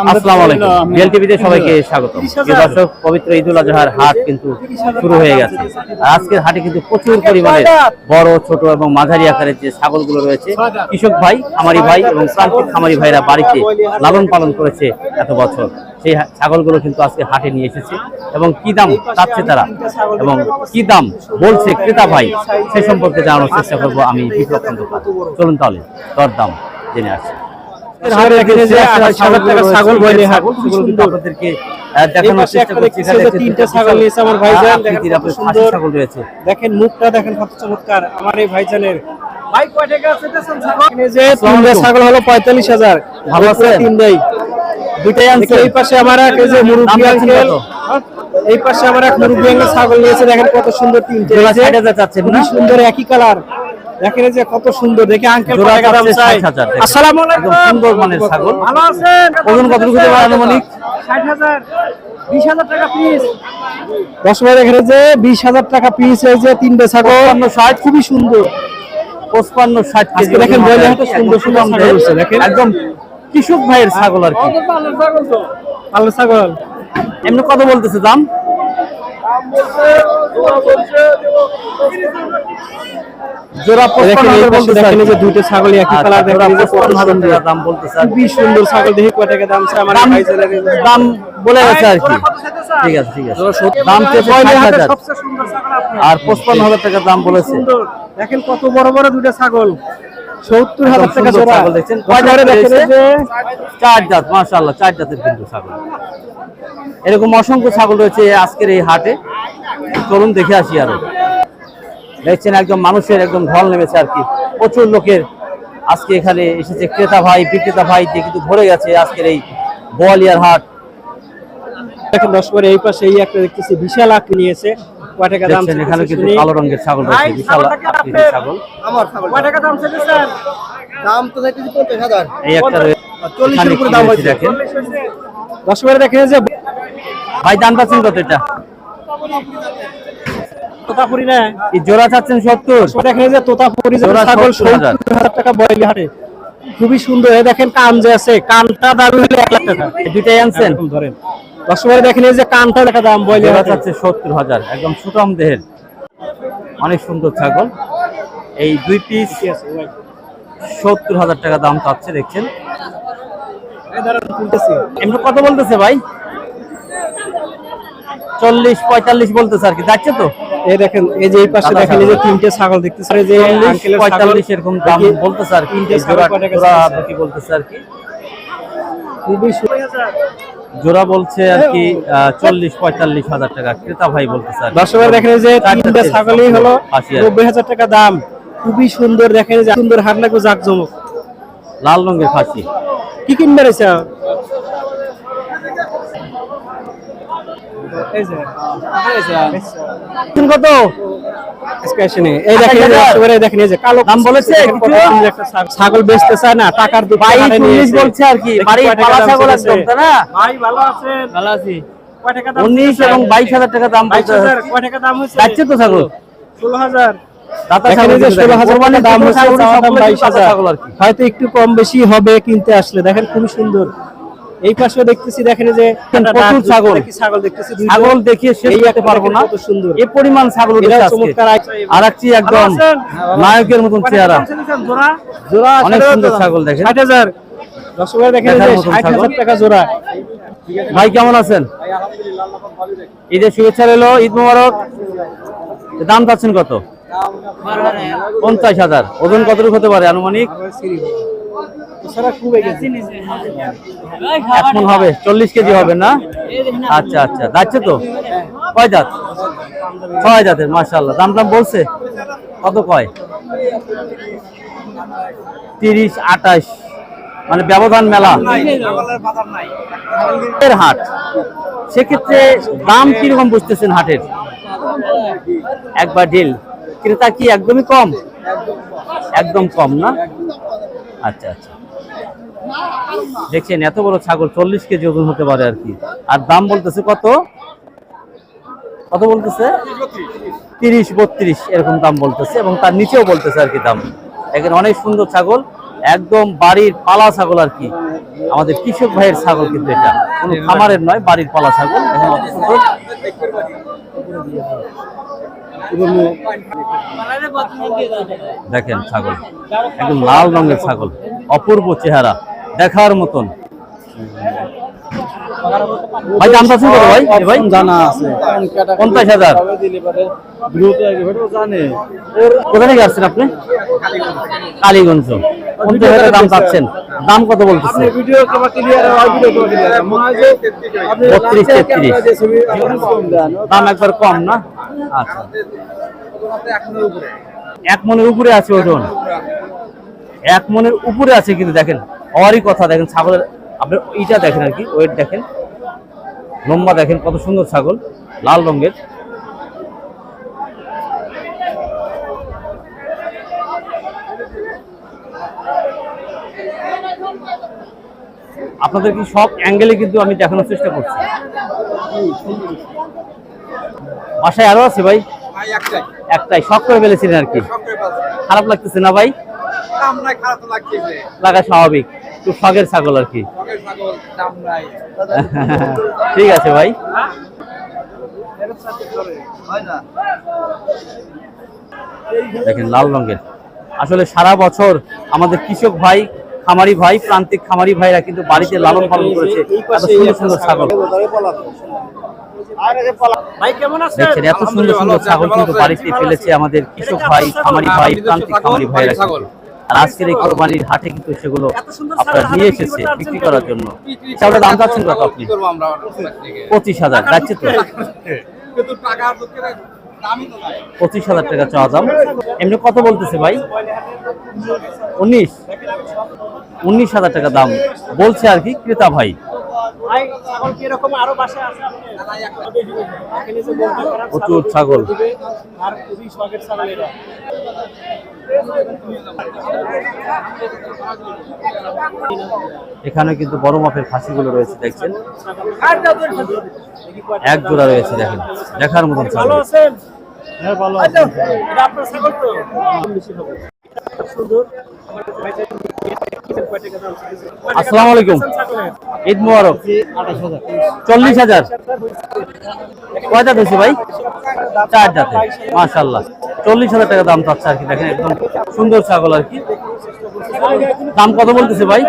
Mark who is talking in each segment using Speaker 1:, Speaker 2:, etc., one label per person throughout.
Speaker 1: আসসালামু আলাইকুম। বিএল টিভিতে সবাইকে স্বাগত দর্শক পবিত্র ঈদুল আজহার হাট কিন্তু শুরু হয়ে গেছে। আজকের হাটে কিন্তু প্রচুর পরিমাণে বড় ছোট এবং মাঝারি আকারের যে ছাগলগুলো রয়েছে কৃষক ভাই খামারি ভাই এবং প্রান্তিক খামারি ভাইরা বাড়িতে লালন পালন করেছে এত বছর। সেই ছাগলগুলো কিন্তু আজকে হাটে নিয়ে এসেছে। এবং কি দাম চাচ্ছে তারা? এবং কি দাম বলছে ক্রেতা ভাই? সে সম্পর্কে জানানোর চেষ্টা করব আমি বিপ্লব চলুন তাহলে দর দাম জেনে আসি।
Speaker 2: ছাগল বয়লে হাট, খুবই
Speaker 1: সেগুলো কিন্তু
Speaker 2: সুন্দর।
Speaker 1: আপনাদেরকে দেখানোর চেষ্টা করছি।
Speaker 2: দেখতেছি
Speaker 1: এখানে
Speaker 2: যে
Speaker 1: একটি
Speaker 2: তিনটে
Speaker 1: বিশাল
Speaker 2: ছাগল নিয়েছে আমার ভাইজান, দেখেন সুন্দর।
Speaker 1: ছাগল রয়েছে।
Speaker 2: মুখটা দেখেন কত চমৎকার। আমার এই ভাইজানের ভাই কয় টাকা আছে ছাগল যে তিনটা ছাগল হলো পঁয়তাল্লিশ হাজার
Speaker 1: ভালো আছেন?
Speaker 2: তিন দেই।
Speaker 1: দুইটাই আনছে
Speaker 2: এই পাশে আমার এক যে মুরব্বী আঙ্কেল এই পাশে আমার এক মুরব্বী আঙ্কেল ছাগল নিয়েছে দেখেন কত সুন্দর তিনটে।
Speaker 1: জোড়া
Speaker 2: এই যে
Speaker 1: 60,000 চাচ্ছেন
Speaker 2: খুবই সুন্দর একই কালার। দেখেন যে কত সুন্দর দেখে আঙ্কেল টাকা দাম
Speaker 1: চাচ্ছে
Speaker 2: চাই
Speaker 1: 60,000 দেখেন।
Speaker 2: আসসালামু আলাইকুম।
Speaker 1: সুন্দর মানের ছাগল।
Speaker 2: ভালো আছেন?
Speaker 1: ওজন কতটুকু হতে পারে আনুমানিক?
Speaker 2: ষাট হাজার। টাকা পিস দশ ভাই এখানে যে বিশ হাজার টাকা পিস এই যে তিনটে ছাগল।
Speaker 1: পঞ্চান্ন ষাট
Speaker 2: খুবই সুন্দর।
Speaker 1: কেজি
Speaker 2: দেখেন বয়লে সুন্দর সুন্দর
Speaker 1: একদম
Speaker 2: দেখেন।
Speaker 1: একদম কৃষক ভাইয়ের ছাগল আর কি।
Speaker 2: ভালো ছাগল
Speaker 1: এমনি কত বলতেছে দাম? জোড়া
Speaker 2: যে দুইটা একই
Speaker 1: আচ্ছা,
Speaker 2: কালার
Speaker 1: জোড়া
Speaker 2: দেখেন এই যে কত
Speaker 1: 55,000
Speaker 2: সুন্দর।
Speaker 1: টাকা দাম বলতেছে কি।
Speaker 2: খুবই সুন্দর ছাগল দেখে কয় টাকা দাম আমার ভাই ছেলের
Speaker 1: দাম বলে গেছে আর কি। ঠিক আছে ঠিক আছে। দাম চেয়েছে ষাট হাজার।
Speaker 2: সবচেয়ে সুন্দর ছাগল
Speaker 1: আর পঁচপান্ন হাজার টাকা দাম বলেছে।
Speaker 2: দেখেন কত বড় বড় দুইটা ছাগল। সত্তর হাজার
Speaker 1: একদম
Speaker 2: টাকা জোড়া
Speaker 1: ছাগল দেখছেন।
Speaker 2: দেখেন যে
Speaker 1: চার জাত মাশাআল্লাহ চার জাতের কিন্তু ছাগল। এরকম অসংখ্য ছাগল রয়েছে আজকের এই হাটে। চলুন দেখে আসি আরও। দেখছেন একদম মানুষের একদম ঢল নেমেছে আর কি। প্রচুর লোকের আজকে এখানে এসেছে। ক্রেতা ভাই বিক্রেতা ভাই দিয়ে কিন্তু ভরে গেছে আজকের এই বোয়ালিয়ার হাট।
Speaker 2: দেখেন দশ এই পাশে এই একটা দেখতেছি বিশাল আঁকড়ি নিয়েছে। কয় টাকা
Speaker 1: এখানে কিন্তু কালো রঙের ছাগল রয়েছে
Speaker 2: ভাই,
Speaker 1: বিশাল ছাগল।
Speaker 2: দাম
Speaker 3: তো
Speaker 1: এই একটা। দেখেন?
Speaker 2: যে
Speaker 1: ভাই দাম পাচ্ছেন কত এটা?
Speaker 2: তোতাপুরি না?
Speaker 1: এই জোড়া চাচ্ছেন সত্তর।
Speaker 2: দেখেন যে তোতাপুরি ছাগল
Speaker 1: 70,000
Speaker 2: সত্তর হাজার। টাকা বয়লি হাটে। খুবই সুন্দর। দেখেন কান যে আছে কানটা দাম হলো এক লাখ টাকা।
Speaker 1: দুইটাই আনছেন?
Speaker 2: ধরেন। দেখেন এই যে কানটা টাকা দাম বয়লি
Speaker 1: জোড়া
Speaker 2: হাটে।
Speaker 1: চাচ্ছে সত্তর হাজার। একদম সুটম দেহের। অনেক সুন্দর ছাগল। এই দুই পিস সত্তর হাজার টাকা দাম চাচ্ছে দেখছেন? এমনি কত বলতেছে ভাই? চল্লিশ পঁয়তাল্লিশ বলতেছে আর কি। যাচ্ছে তো?
Speaker 2: এই দেখেন এই যে এই পাশে দেখেন এই যে। তিনটে ছাগল দেখতেছেন এই যে আঙ্কেলের
Speaker 1: পঁয়তাল্লিশ। এরকম দাম বলতেছে আর কি?
Speaker 2: তিনটে
Speaker 1: বলতেছে আর কি।
Speaker 2: খুবই
Speaker 1: জোড়া বলছে আর কি চল্লিশ পঁয়তাল্লিশ হাজার টাকা। ক্রেতা ভাই বলতেছে কি।
Speaker 2: দর্শকের দেখেন যে তিনটা ছাগলই হলো নব্বই হাজার টাকা দাম। খুবই সুন্দর দেখেন যে সুন্দর হাট লাগবে জাকজমক।
Speaker 1: লাল রঙের খাসি।
Speaker 2: কি কিনবে রয়েছে এই যে
Speaker 1: তুমি কত?
Speaker 2: এই দেখেন এই যে
Speaker 1: হাজার।
Speaker 2: দর্শকেরা দেখেন এই যে কালো
Speaker 1: দাম বলেছে
Speaker 2: ছাগল। বেচতে চায় না টাকার।
Speaker 1: বলছে আর কি বাড়ি পালা ছাগল একদম তাই না?
Speaker 2: ভাই ভালো আছেন?
Speaker 1: ভালো আছি।
Speaker 2: কয় টাকা দাম
Speaker 1: উনিশ এবং বাইশ হাজার টাকা দাম যাচ্ছে তো ছাগল?
Speaker 2: ষোলো হাজার।
Speaker 1: আর
Speaker 2: হয়তো একটু কম বেশি হবে কিনতে আসলে। দেখেন খুবই সুন্দর। এই পাশে দেখতেছি দেখেন এই যে
Speaker 1: প্রচুর ছাগল।
Speaker 2: ছাগল দেখতেছি
Speaker 1: ছাগল দেখিয়ে শেষ করতে পারব না।
Speaker 2: কত সুন্দর।
Speaker 1: এ পরিমাণ ছাগল উঠেছে
Speaker 2: চমৎকার
Speaker 1: আর একটি একদম
Speaker 2: আছেন?
Speaker 1: নায়কের মতন চেহারা।
Speaker 2: জোড়া?
Speaker 1: অনেক সুন্দর ছাগল দেখেন।
Speaker 2: এই যে টাকা জোড়া।
Speaker 1: ভাই কেমন আছেন? ঈদের শুভেচ্ছা রইল ঈদ মোবারক। দাম চাচ্ছেন কত? পঞ্চাশ হাজার। ওজন কতটুকু হতে পারে আনুমানিক? এক মন হবে, চল্লিশ কেজি হবে না? আচ্ছা আচ্ছা যাচ্ছে তো? কয় জাত? ছয় জাতের মাশাল্লাহ দাম দাম বলছে? কত কয়? তিরিশ, আঠাশ। মানে ব্যবধান মেলা। এর হাট। সেক্ষেত্রে দাম কীরকম বুঝতেছেন হাটের? একবার ডিল ক্রেতা কি একদমই কম? একদম কম না? আচ্ছা আচ্ছা। দেখছেন, এত বড় ছাগল, চল্লিশ কেজি ওজন হতে পারে আর কি। আর দাম বলতেছে কত? কত বলতেছে? তিরিশ বত্রিশ, এরকম দাম বলতেছে এবং তার নিচেও বলতেছে আর কি দাম। দেখেন, অনেক সুন্দর ছাগল, একদম বাড়ির পালা ছাগল আর কি। আমাদের কৃষক ভাইয়ের ছাগল কিন্তু এটা। কোনো খামারের নয়, বাড়ির পালা ছাগল। দেখেন ছাগল, একদম লাল রঙের ছাগল, অপূর্ব চেহারা। দেখার মতন। ভাই দাম চাচ্ছেন কত ভাই? ভাই?
Speaker 2: জানা আছে।
Speaker 1: পঞ্চাশ হাজার। কোথা থেকে আসছেন আপনি? কালীগঞ্জ। পঞ্চাশ হাজার দাম দাম কত বলতেছে?
Speaker 2: ভিডিও কেমন ক্লিয়ার ভিডিও কেমন ক্লিয়ার যে আপনি
Speaker 1: বত্রিশ, তেত্রিশ।
Speaker 2: ক্যামেরা দিয়ে ছবি কম দেন
Speaker 1: দাম একবার কম না? আচ্ছা। এক মনের উপরে আছে ওজন। এক মনের উপরে আছে কিন্তু দেখেন। হওয়ারই কথা দেখেন ছাগলের আপনার এইটা দেখেন আর কি ওয়েট দেখেন। লম্বা দেখেন কত সুন্দর ছাগল লাল রঙের। আপনাদের কি সব অ্যাঙ্গেলে কিন্তু আমি দেখানোর চেষ্টা করছি। বাসায় আরও আছে ভাই? একটাই। শখ করে ফেলেছিলেন আর কি। খারাপ লাগতেছে না ভাই? লাগা স্বাভাবিক। একটু শখের ছাগল আর কি। ঠিক আছে ভাই। দেখেন লাল রঙের। আসলে সারা বছর আমাদের কৃষক ভাই খামারি ভাই প্রান্তিক খামারি ভাইরা কিন্তু বাড়িতে লালন পালন করেছে। এত সুন্দর সুন্দর ছাগল। দেখছেন এত সুন্দর সুন্দর ছাগল কিন্তু বাড়িতে ফেলেছে আমাদের কৃষক ভাই খামারি ভাই প্রান্তিক খামারি ভাইরা। আর আজকের এই কোরবানির হাটে কিন্তু সেগুলো আপনারা নিয়ে এসেছে বিক্রি করার জন্য। ছাগলের দাম চাচ্ছেন কত আপনি? পঁচিশ হাজার যাচ্ছে তো? পঁচিশ হাজার টাকা চাওয়া দাম। এমনি কত বলতেছে ভাই? উনিশ। উনিশ হাজার টাকা দাম। বলছে আর কি ক্রেতা ভাই।
Speaker 2: ভাই ছাগল কি এরকম আরও বাসায় আছে? এখানে যে বলতে খারাপ
Speaker 1: প্রচুর ছাগল।
Speaker 2: আর খুবই শখের ছাগল এটা।
Speaker 1: এখানে কিন্তু বড় মাপের খাসিগুলো রয়েছে দেখছেন? এক জোড়া রয়েছে দেখেন। দেখার মতন
Speaker 2: ভালো আছেন? হ্যাঁ ভালো আছেন এটা আপনার ছাগল তো? সুন্দর।
Speaker 1: আসসালামু আলাইকুম। ঈদ মুবারক। চল্লিশ হাজার। কয় দাঁত হয়েছে ভাই? চার দাঁতে মাশাল্লাহ চল্লিশ হাজার টাকা দাম চাচ্ছে আর কি। দেখেন একদম সুন্দর ছাগল আর কি। দাম কত বলতেছে ভাই?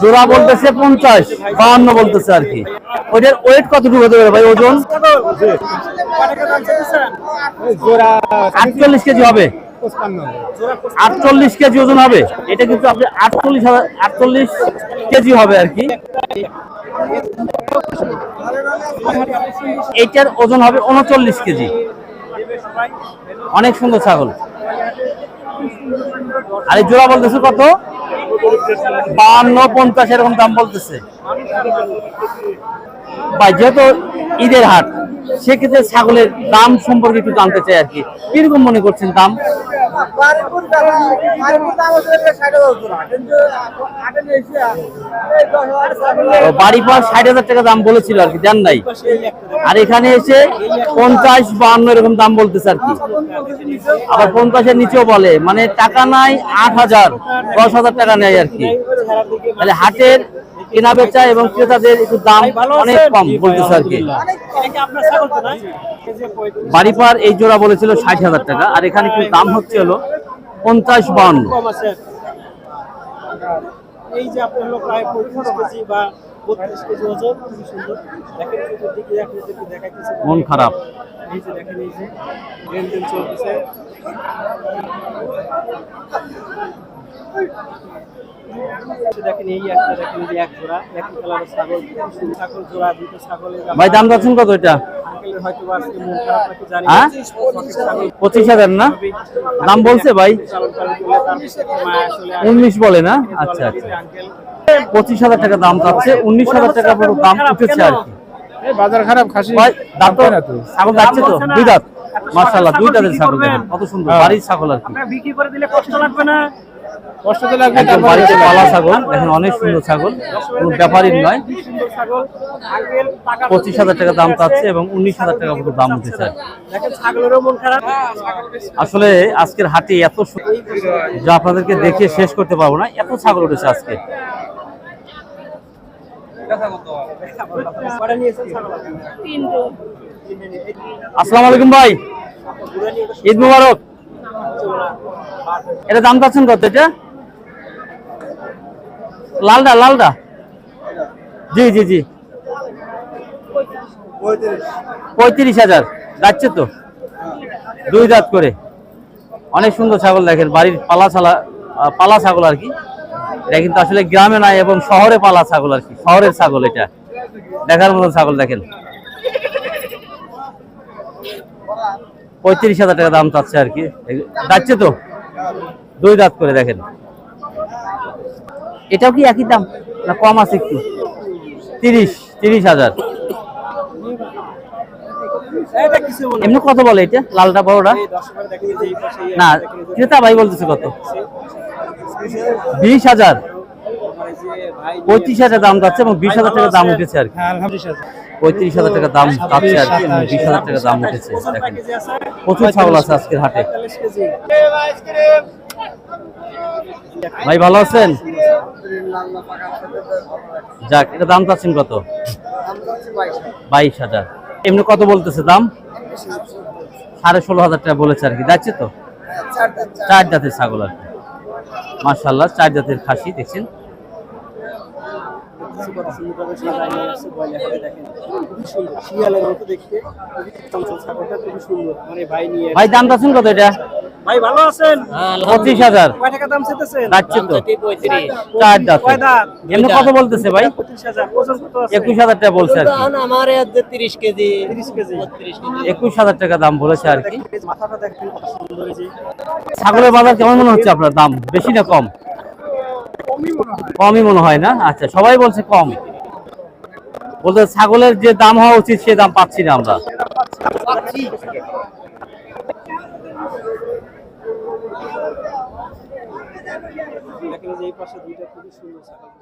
Speaker 1: জোড়া বলতেছে পঞ্চাশ, বাহান্ন বলতেছে আর কি। ওইটার ওয়েট কতটুকু হতে পারে ভাই, ওজন? আটচল্লিশ কেজি হবে। আটচল্লিশ কেজি ওজন হবে। এটা কিন্তু আপনি আটচল্লিশ আটচল্লিশ কেজি হবে আর কি। এইটার ওজন হবে উনচল্লিশ কেজি। অনেক সুন্দর ছাগল। আর জোড়া বলতেছে কত? বান্ন পঞ্চাশ এরকম দাম বলতেছে। ভাই যেহেতু ঈদের হাট সেক্ষেত্রে ছাগলের দাম সম্পর্কে একটু জানতে চাই আর কি। কীরকম মনে করছেন দাম? বাড়ি ষাট হাজার টাকা দাম বলেছিল আর কি নাই। আর এখানে এসে পঞ্চাশ বাহান্ন এরকম দাম বলতেছে আর কি। আবার পঞ্চাশের নিচেও বলে মানে টাকা নাই আট হাজার দশ হাজার টাকা নেয় আর কি। তাহলে হাটের কেনা বেচা এবং ক্রেতাদের একটু দাম অনেক কম বলতেছে আর কি।
Speaker 2: আপনার ছাগল তো না
Speaker 1: বাড়ি পার এই জোড়া বলেছিল ষাট হাজার টাকা আর এখানে কিন্তু দাম হচ্ছে হলো পঞ্চাশ বাহান্ন
Speaker 2: এই যে আপনার হলো প্রায় পঁয়ত্রিশ কেজি বা বত্রিশ কেজি ওজন খুবই সুন্দর। দেখেন চতুর্দিকে আপনাদেরকে দেখাইতেছে।
Speaker 1: মন খারাপ।
Speaker 2: এই যে দেখেন এই যে লেনদেন চলতেছে। এই যে দেখেন এই একটা দেখেন এই এক জোড়া। একই কালারের ছাগল ছাগল জোড়া দুটো ছাগলের
Speaker 1: ভাই দাম যাচ্ছেন কত এটা?
Speaker 2: আঙ্কেলের হয়তো বা আজকে মন খারাপ নাকি জানি। না।
Speaker 1: হ্যাঁ? পঁচিশ হাজার। না? দাম বলছে ভাই। উনিশ বলে না? আচ্ছা আচ্ছা। পঁচিশ হাজার টাকা দাম যাচ্ছে উনিশ হাজার টাকা পুরো দাম উঠেছে আর কি।
Speaker 2: বাজার খারাপ খাসি
Speaker 1: ভাই দাম তো ছাগল যাচ্ছে তো দুই দাঁত। মার্শাল্লাহ দুই দাঁতের ছাগল কত সুন্দর বাড়ির ছাগল আর কি।
Speaker 2: বিক্রি করে দিলে কষ্ট লাগবে না। কষ্ট তো লাগবে
Speaker 1: একদম বাড়িতে পালা ছাগল দেখেন অনেক সুন্দর ছাগল কোনো ব্যাপারই নয়। পঁচিশ হাজার টাকা দাম চাচ্ছে এবং উনিশ হাজার টাকা মতো দাম
Speaker 2: খারাপ।
Speaker 1: আসলে আজকের হাটে এত যা আপনাদেরকে দেখে শেষ করতে পারব না এত ছাগল উঠেছে আজকে? আসসালামু আলাইকুম ভাই। ঈদ মুবারক। এটা দাম পাচ্ছেন কত এটা? লালটা লালটা জি জি জি। পঁয়ত্রিশ হাজার। যাচ্ছে তো? দুই দাঁত করে। অনেক সুন্দর ছাগল দেখেন, বাড়ির পালা ছালা পালা ছাগল আর কি। এটা কিন্তু আসলে গ্রামে নাই এবং শহরে পালা ছাগল আর কি। শহরের ছাগল এটা। দেখার মতন ছাগল দেখেন। পঁয়ত্রিশ হাজার টাকা দাম চাচ্ছে আর কি। যাচ্ছে তো? দুই দাঁত করে দেখেন। এটাও কি একই দাম? না কম আছে একটু? তিরিশ তিরিশ হাজার।
Speaker 2: মনে
Speaker 1: এমনি কত বলে এটা? লালটা বড়টা? না ক্রেতা ভাই বলতেছে কত? বিশ হাজার। পঁয়ত্রিশ হাজার দাম যাচ্ছে এবং বিশ হাজার টাকা দাম উঠেছে আর কি।
Speaker 2: হ্যাঁ
Speaker 1: পঁয়ত্রিশ হাজার টাকা দাম যাচ্ছে আর কি বিশ হাজার টাকা দাম উঠেছে দেখেন। প্রচুর ছাগল আছে আজকের হাটে।
Speaker 2: 45 কেজি।
Speaker 1: ভাই, ভালো আছেন? যাক, এটা দাম চাচ্ছেন কত? বাইশ হাজার। এমনি কত বলতেছে দাম? সাড়ে ষোলো হাজার টাকা বলেছে আর কি, যাচ্ছে তো? চার জাতের ছাগল আর কি। মার্শাল্লাহ চার জাতের খাসি, দেখছেন?
Speaker 2: ভাই,
Speaker 1: দাম চাচ্ছেন কত এটা?
Speaker 2: ভাই ভালো আছেন?
Speaker 1: পঁচিশ হাজার।
Speaker 2: কয় টাকা দাম চেতেছেন
Speaker 1: যাচ্ছে তো। চার
Speaker 2: দাঁত।
Speaker 1: এমনি কত বলতেছে ভাই? একুশ হাজার টাকা বলছে আর কি।
Speaker 4: তিরিশ কেজি।
Speaker 1: একুশ হাজার টাকা দাম বলেছে আর কি।
Speaker 2: মাথাটা দেখেন কত সুন্দর হয়েছে
Speaker 1: ছাগলের বাজার কেমন মনে হচ্ছে আপনার দাম? বেশি না কম? কমই মনে হয়। না? আচ্ছা সবাই বলছে কম। বলতে ছাগলের যে দাম হওয়া উচিত সে দাম পাচ্ছি না আমরা।
Speaker 2: দেখেন যে এই পাশে দুইটা খুবই সুন্দর ছাগল